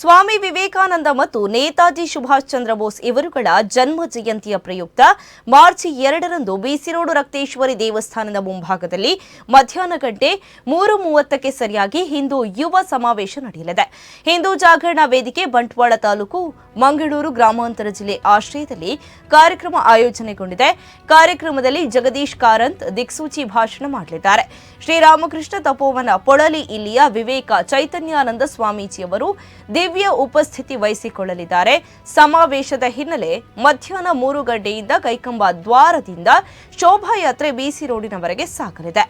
ಸ್ವಾಮಿ ವಿವೇಕಾನಂದ ಮತ್ತು ನೇತಾಜಿ ಸುಭಾಷ್ ಚಂದ್ರ ಬೋಸ್ ಇವರುಗಳ ಜನ್ಮ ಜಯಂತಿಯ ಪ್ರಯುಕ್ತ ಮಾರ್ಚ್ ಎರಡರಂದು ಬಿಸಿರೋಡು ರಕ್ತೇಶ್ವರಿ ದೇವಸ್ಥಾನದ ಮುಂಭಾಗದಲ್ಲಿ ಮಧ್ಯಾಹ್ನ ಗಂಟೆ ಮೂರು ಮೂವತ್ತಕ್ಕೆ ಸರಿಯಾಗಿ ಹಿಂದೂ ಯುವ ಸಮಾವೇಶ ನಡೆಯಲಿದೆ. ಹಿಂದೂ ಜಾಗರಣ ವೇದಿಕೆ ಬಂಟ್ವಾಳ ತಾಲೂಕು ಮಂಗಳೂರು ಗ್ರಾಮಾಂತರ ಜಿಲ್ಲೆ ಆಶ್ರಯದಲ್ಲಿ ಕಾರ್ಯಕ್ರಮ ಆಯೋಜನೆಗೊಂಡಿದೆ. ಕಾರ್ಯಕ್ರಮದಲ್ಲಿ ಜಗದೀಶ್ ಕಾರಂತ್ ದಿಕ್ಸೂಚಿ ಭಾಷಣ ಮಾಡಲಿದ್ದಾರೆ. ಶ್ರೀರಾಮಕೃಷ್ಣ ತಪೋವನ ಪೊಳಲಿ ಇಲ್ಲಿಯ ವಿವೇಕ ಚೈತನ್ಯಾನಂದ ಸ್ವಾಮೀಜಿಯವರು ದಿವ್ಯ ಉಪಸ್ಥಿತಿ ವಹಿಸಿಕೊಳ್ಳಲಿದ್ದಾರೆ. ಸಮಾವೇಶದ ಹಿನ್ನೆಲೆ ಮಧ್ಯಾಹ್ನ ಮೂರು ಗಂಟೆಯಿಂದ ಕೈಕಂಬ ದ್ವಾರದಿಂದ ಶೋಭಾಯಾತ್ರೆ ಬಿಸಿ ರೋಡಿನವರೆಗೆ ಸಾಗಲಿದೆ.